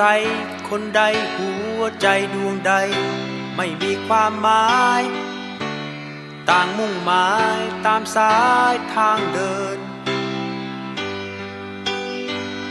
ใครคนใดหัวใจดวงใด ไม่มีความหมาย ต่างมุ่งหมายตามสายทางเดิน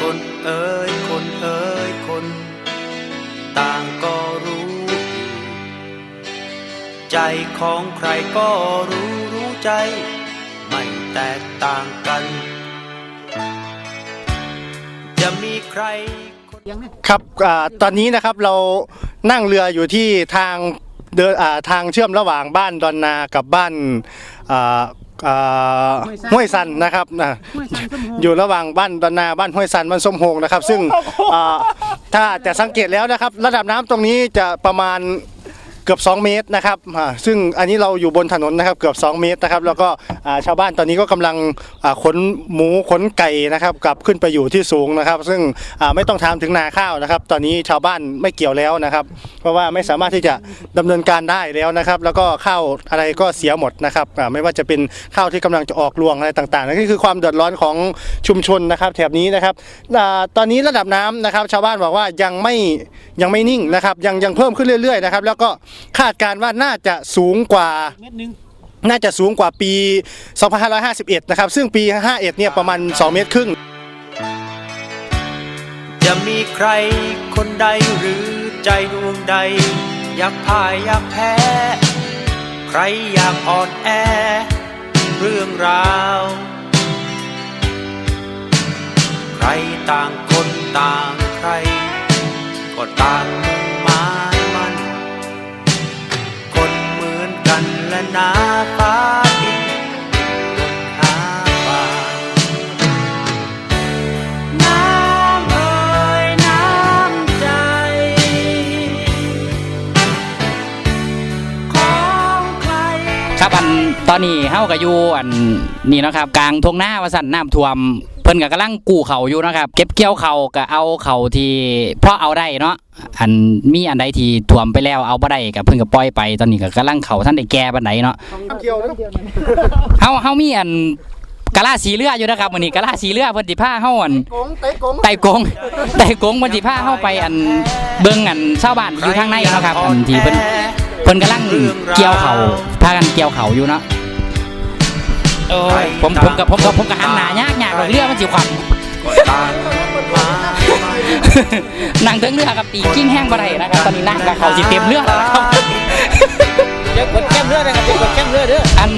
คนเอ่ยคนเอ่ยคน ต่างก็รู้อยู่ใจของใครก็รู้รู้ใจ ไม่แตกต่างกัน จะมีใคร คนครับอ่าตอนนี้นะครับเรานั่งเรืออยู่ที่ทางเดินอ่าทางเชื่อมระหว่างบ้านดอนนากับบ้านอ่าอ่าห้วยซันนะครับนะอยู่ระหว่างบ้านดอนนาบ้านห้วยซันบ้านส้มโฮงนะครับ ซึ่งอ่าถ้าจะสังเกตแล้วนะครับ ระดับน้ำตรงนี้จะประมาณ เกือบ 2 เมตรนะครับอ่าซึ่งอันนี้เราอยู่บนถนนนะครับเกือบ 2 เมตรนะครับแล้วก็อ่าชาวบ้านตอนนี้ก็กำลังอ่าขนหมูขนไก่นะครับกลับขึ้นไปอยู่ที่สูงนะครับ ซึ่งอ่าไม่ต้องถามถึงนาข้าวนะครับ ตอนนี้ชาวบ้านไม่เกี่ยวแล้วนะครับ เพราะว่าไม่สามารถที่จะดำเนินการได้แล้วนะครับ แล้วก็ข้าวอะไรก็เสียหมดนะครับอ่าไม่ว่าจะเป็นข้าวที่กำลังจะออกรวงอะไรต่างๆนั่นก็คือความเดือดร้อนของชุมชนนะครับ แถบนี้นะครับอ่าตอนนี้ระดับน้ำนะครับ ชาวบ้านบอกว่ายังไม่ยังไม่นิ่งนะครับ ยังยังเพิ่มขึ้นเรื่อยๆนะครับ แล้วก็คาดการณ์ว่าน่าจะสูงกว่าน่าจะสูงกว่าปี 2551 นะครับ ซึ่งปี 51 เนี่ยประมาณ 2 เมตรครึ่ง จะมีใครคนใดหรือใจดวงใด อยากพ่ายอยากแพ้ ใครอยากอ่อนแอ เรื่องราว ใครต่างคนต่างใคร ก็ต่างมุ่งหมาย กันและนาฟ้าดินหาปลาน้ำเอ่ยน้ำใจของใครครับอันตอนนี้เฮาก็อยู่อันนี่เนาะครับ กลางทุ่งนาวาสันน้ำท่วม เพิ่นก็กำลังกู้เขาวอยู่เนาะครับ เก็บเกี่ยวเขาวก็เอาเขาวที่เพราะเอาได้เนาะอันมีอันใดที่ท่วมไปแล้วเอาบ่ได้ก็เพิ่นก็ปล่อยไปตอนนี้ก็กำลังเขาท่านได้แก่ปานใดเนาะเกี่ยวนะเฮาเฮามีอันกะลาสีเรืออยู่นะครับมื้อนี้กะลาสีเรือเพิ่นสิพาเฮาอันกงเตะกงไต่กงไต่กงเพิ่นสิพาเฮาไปอันเบิ่งอันชาวบ้านที่อยู่ทางในเนาะครับอันที่เพิ่นเพิ่นกำลังเกี่ยวเขาพากันเกี่ยวเขาอยู่เนาะ โอ้ยผมผมกับผมกับผมกับหันหน้ายากยากเรือมันสิขวัญก็ต่างมานั่งเทิงเรือกับตีกิ้งแห้งบ่ได้นะครับตอนนี้นั่งกับเขาสิเต็มเรือแล้วนะครับเดี๋ยวกดแก้มเรือนะครับเดี๋ยวกดแก้มเรือเด้ออัน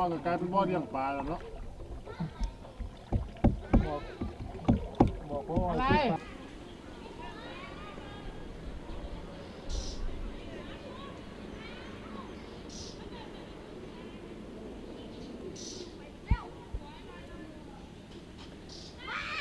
บอลกับกลายเป็นบ่อเลี้ยงปลาแล้วเนาะบอกบอกว่าอะไร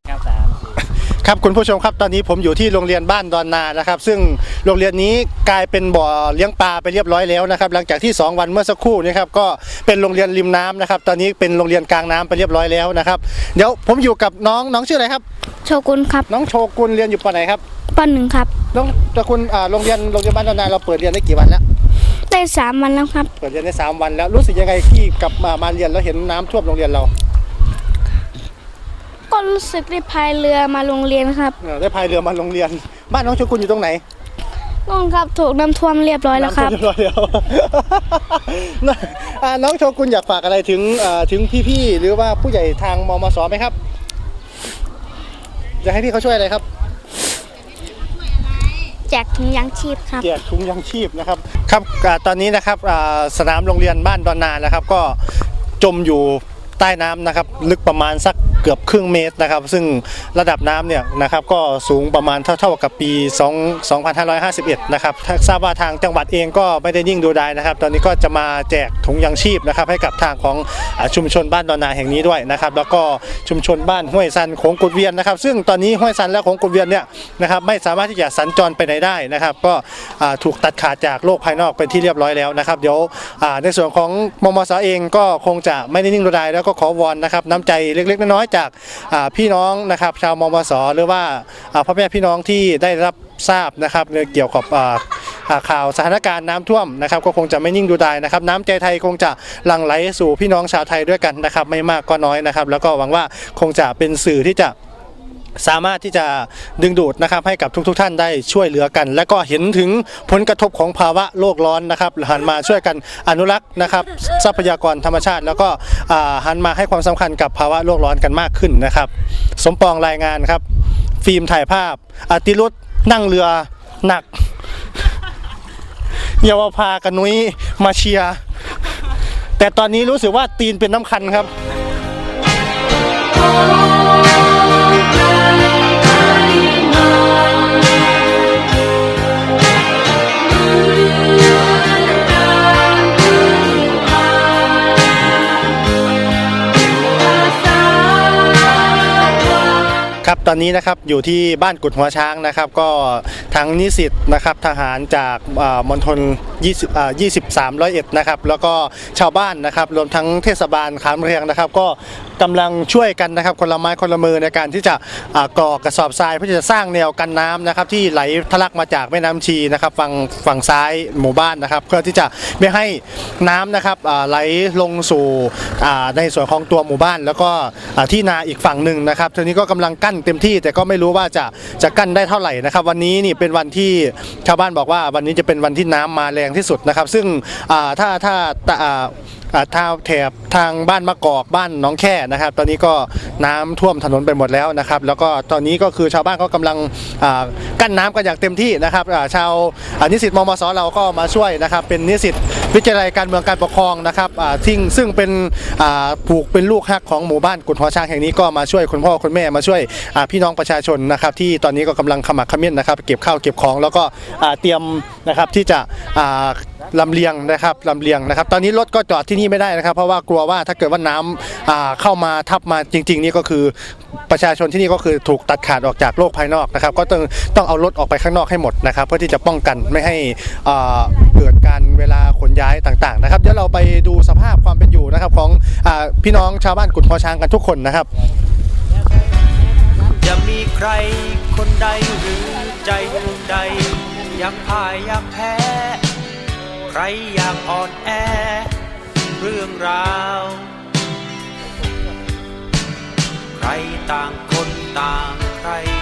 ครับสาม ครับคุณผู้ชมครับตอนนี้ผมอยู่ที่โรงเรียนบ้านดอนนานะครับ ซึ่งโรงเรียนนี้กลายเป็นบ่อเลี้ยงปลาไปเรียบร้อยแล้วนะครับหลังจากที่ 2 วันเมื่อสักครู่นี้ครับก็เป็นโรงเรียนริมน้ำนะครับตอนนี้เป็นโรงเรียนกลางน้ำไปเรียบร้อยแล้วนะครับเดี๋ยวผมอยู่กับน้องน้องชื่ออะไรครับ โชกุนครับน้องโชกุนเรียนอยู่ปไหนครับปหนึ่งครับน้องโชกุนอ่าโรงเรียนโรงเรียนบ้านดอนนาเราเปิดเรียนได้กี่วันแล้วได้สามวันแล้วครับเปิดเรียนได้สามวันแล้วรู้สึกยังไงที่กลับมามาเรียนแล้วเห็นน้ำท่วมโรงเรียนเรา ก็รู้สึกได้พายเรือมาโรงเรียนครับเออได้พายเรือมาโรงเรียน บ้านน้องโชกุนอยู่ตรงไหนนู่นครับถูกน้ำท่วมเรียบร้อยแล้วครับน้ำท่มเรียบร้อยแล้ว อ่าน้องโชกุนอยากฝากอะไรถึงเอ่อถึงพี่ๆหรือว่าผู้ใหญ่ทางมมสไหมครับอยากให้พี่เขาช่วยอะไรครับ แจกถุงยางชีพครับ แจกถุงยังชีพนะครับครับอ่าตอนนี้นะครับอ่าสนามโรงเรียนบ้านดอนนานะครับ ก็จมอยู่ใต้น้ำนะครับ ลึกประมาณสัก เกือบครึ่งเมตรนะครับ ซึ่งระดับน้ำเนี่ยนะครับก็สูงประมาณเท่าๆกับปี 2 2551 นะครับทราบว่าทางจังหวัดเองก็ไม่ได้นิ่งดูดายนะครับ ตอนนี้ก็จะมาแจกถุงยังชีพนะครับให้กับทางของอชุมชนบ้านดอนนาแห่งนี้ด้วยนะครับ แล้วก็ชุมชนบ้านห้วยซันโขงกุดเวียนนะครับ ซึ่งตอนนี้ห้วยซันและโขงกุดเวียนเนี่ยนะครับไม่สามารถที่จะสัญจรไปไหนได้นะครับ ก็ถูกตัดขาดจากโลกภายนอกเป็นที่เรียบร้อยแล้วนะครับ เดี๋ยวในส่วนของมมสเองก็คงจะไม่ได้นิ่งดูดายแล้วก็ขอวอนนะครับน้ำใจเล็กๆน้อยๆจากพี่น้องนะครับชาวมมสหรือว่าพ่อแม่พี่น้องที่ได้รับทราบนะครับเกี่ยวกับข่าวสถานการณ์น้ำท่วมนะครับก็คงจะไม่นิ่งดูดายนะครับน้ำใจไทยคงจะหลั่งไหลสู่พี่น้องชาวไทยด้วยกันนะครับไม่มากก็น้อยนะครับ แล้วก็หวังว่าคงจะเป็นสื่อที่จะ สามารถที่จะดึงดูดนะครับให้กับทุกๆทท่านได้ช่วยเหลือกัน และก็เห็นถึงผลกระทบของภาวะโลกร้อนนะครับหันมาช่วยกันอนุรักษ์นะครับทรัพยากรธรรมชาติ แล้วก็หันมาให้ความสำคัญกับภาวะโลกร้อนกันมากขึ้นนะครับ สมปองรายงานครับ ฟิล์มถ่ายภาพอติรุธนั่งเรือหนักเยาวภากับนุ้ยมาเชียแต่ตอนนี้รู้สึกว่าตีนเป็นน้ำคันครับ ตอนนี้นะครับอยู่ที่บ้านกุดหัวช้างนะครับ ก็ทั้งนิสิตนะครับทหารจากมณฑล20อ่า23ร้อยเอ็ดนะครับแล้วก็ชาวบ้านนะครับรวมทั้งเทศบาลขามเรียงนะครับ ก็กำลังช่วยกันนะครับคนละไม้คนละมือในการที่จะก่อกระสอบทรายเพื่อจะสร้างแนวกันน้ำนะครับที่ไหลทะลักมาจากแม่น้ำชีนะครับฝั่งฝั่งซ้ายหมู่บ้านนะครับ เพื่อที่จะไม่ให้น้ำนะครับไหลลงสู่ในส่วนของตัวหมู่บ้าน แล้วก็ที่นาอีกฝั่งหนึ่งนะครับทีนี้ก็กำลังกั้นเต็มที่ แต่ก็ไม่รู้ว่าจะจะกั้นได้เท่าไหร่นะครับ วันนี้นี่เป็นวันที่ชาวบ้านบอกว่าวันนี้จะเป็นวันที่น้ำมาแรงที่สุดนะครับ ซึ่งถ้าถ้าถ้าอ่าอ่า ทาแถบทางบ้านมะกอกบ้านน้องแค่นะครับ ตอนนี้ก็น้ำท่วมถนนไปหมดแล้วนะครับ แล้วก็ตอนนี้ก็คือชาวบ้านก็กำลังอ่ากั้นน้ำกันอย่างเต็มที่นะครับอ่าชาวนิสิตมมสเราก็มาช่วยนะครับ เป็นนิสิตวิทยาลัยการเมืองการปกครองนะครับอ่าซึ่งซึ่งเป็นอ่าผูกเป็นลูกฮักของหมู่บ้านกุดหัวช้างแห่งนี้ก็มาช่วยคุณพ่อคุณแม่มาช่วยอ่าพี่น้องประชาชนนะครับ ที่ตอนนี้ก็กำลังขมักเขม้นนะครับ เก็บข้าวเก็บของแล้วก็เตรียมนะครับที่จะอ่า ลำเลียงนะครับลำเลียงนะครับ ตอนนี้รถก็จอดที่นี่ไม่ได้นะครับ เพราะว่ากลัวว่าถ้าเกิดว่าน้ำอ่าเข้ามาทับมาจริง ๆ นี่ก็คือประชาชนที่นี่ก็คือถูกตัดขาดออกจากโลกภายนอกนะครับ ก็ต้องต้องเอารถออกไปข้างนอกให้หมดนะครับ เพื่อที่จะป้องกันไม่ให้เกิดการเวลาขนย้ายต่างๆนะครับเดี๋ยวเราไปดูสภาพความเป็นอยู่นะครับของอพี่น้องชาวบ้านกุดพอช้างกันทุกคนนะครับจะมีใครคนใดหรือใจดวงใดยากพ่ายยากแพ้ ใครอยากอ่อนแอ เรื่องราว ใครต่างคนต่างใคร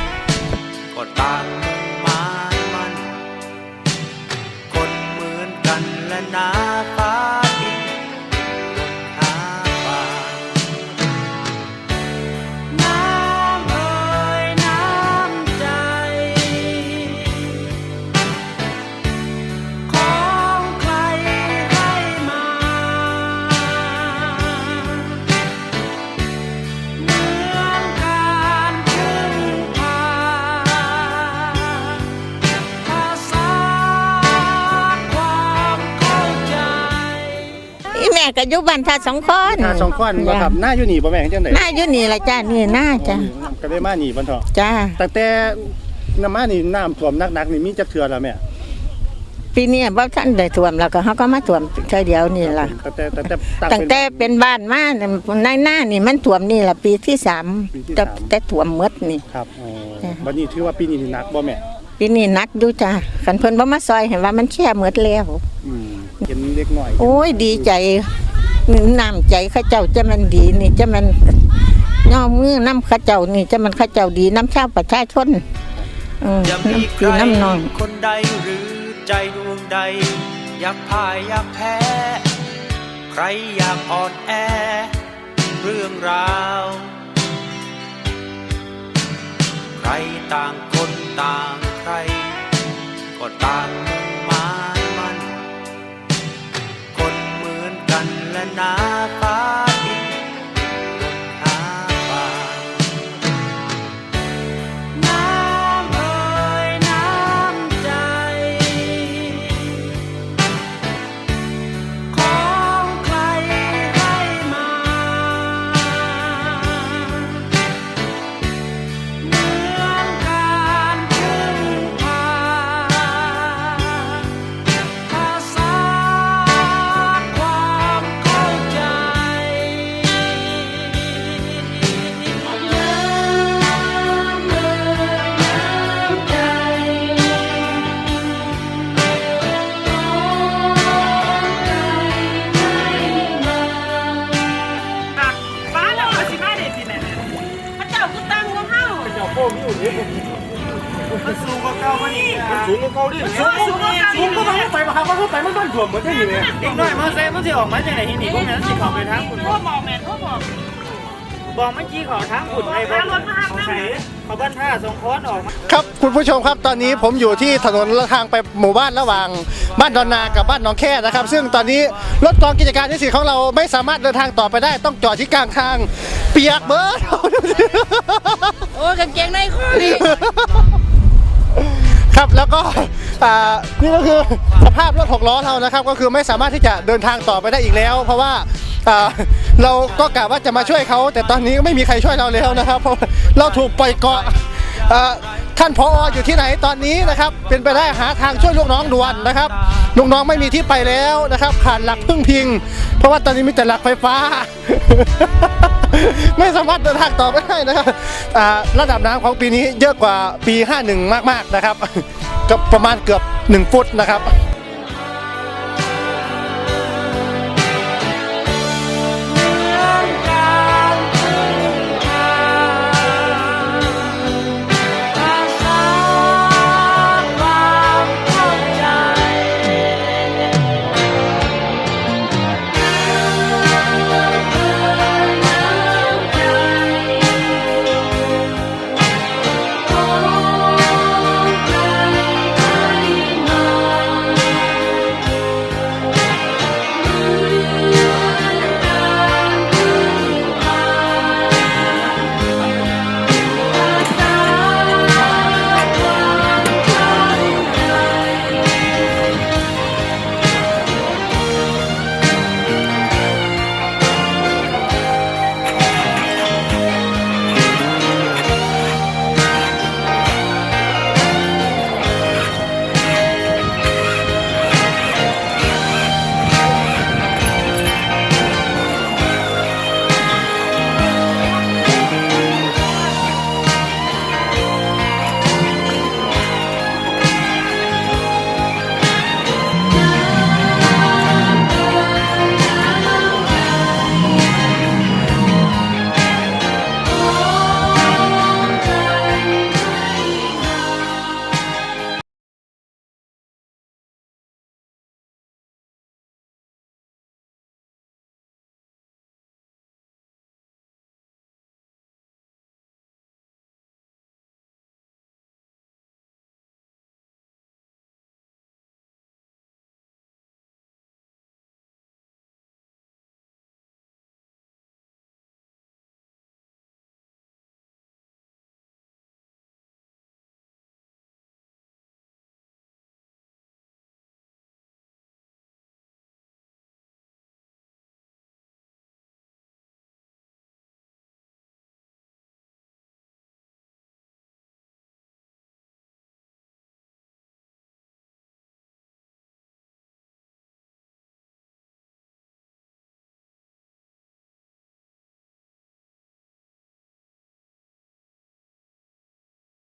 ก็อยู่บ้านท่าสองคนหน้าสองคนบ่ครับหน้าอยู่นี่บ่แม่งจังได๋หน้าอยู่นี่ละจ้านี่หน้าจ้าก็ได้มานี่บ่เถาะจ้าตั้งแต่น้ำมานี่น้ำท่วมหนักๆนี่มีจักเทื่อแล้วแม่ปีนี้บ่ท่านได้ท่วมแล้วก็เขาก็มาท่วมเท่าเดียวนี่ล่ะตั้งแต่ตั้งแต่ตั้งแต่เป็นบ้านมาเนี่ยในหน้านี่มันท่วมนี่ล่ะปีที่สามปีที่แต่สามแต่ท่วมหมดนี่ครับอ๋อจ้ะบัดนี้ถือว่าปีนี้นี่หนักบ่แม่ปีนี้หนักดูจ้าคันเพิ่นบ่มาซอยเห็นว่ามันแช่หมดแล้วอืมเห็นเล็กน้อย โอ้ยดีใจ น้ำใจข้าเจ้าจะมันดีนี่จะมันย่อมือน้ำข้าเจ้านี่จะมันข้าเจ้าดีน้ำชาวประชาชนอืมคือน้ำนองคนใดหรือใจดวงใด อยากพ่ายอยากแพ้ ใครอยากอ่อนแอ เรื่องราว ใครต่างคนต่างใครกก็ต่าง กันและนา สูงกว่าเขาดิสูงสูงกว่าเก่าสูงกว่าเขาไปมาครับเขาไปมันบ้านถ่วมเหมือนได้อยู่เนี่ยเด็กน้อยมาเซ่มันสิออกมาจากไหนที่นี่พวกนั้นสิเข้าไปทางคุณพ่อบอกแม่พ่อบอกบอกเมื่อกี้ขอทางคุณไปบอกเขาใช้เขาบ้านท่าสงค้อนออกมาครับคุณผู้ชมครับตอนนี้ผมอยู่ที่ถนนทางไปหมู่บ้านระหว่าง บ้านดอนนากับบ้านหนองแค่นะครับ ซึ่งตอนนี้รถกองกิจการที่สี่ของเราไม่สามารถเดินทางต่อไปได้ต้องจอดที่กลางทาง เปียกเบิร์ดโอ้กางเกงในข้อนี้ ครับแล้วก็อ่านี่ก็คือสภาพรถหกล้อเรานะครับ ก็คือไม่สามารถที่จะเดินทางต่อไปได้อีกแล้ว เพราะว่าอ่าเราก็กะว่าจะมาช่วยเขาแต่ตอนนี้ไม่มีใครช่วยเราแล้วนะครับเพราะเราถูกปล่อยเกาะอ่าท่านพออยู่ที่ไหนตอนนี้นะครับ เป็นไปได้หาทางช่วยลูกน้องด่วนนะครับลูกน้องไม่มีที่ไปแล้วนะครับขาดหลักพึ่งพิง เพราะว่าตอนนี้มีแต่หลักไฟฟ้า ไม่สามารถเดินทางต่อไปได้นะครับอ่าระดับน้ำของปีนี้เยอะกว่าปี 51 มากๆนะครับ ก็ประมาณเกือบ 1 ฟุตนะครับ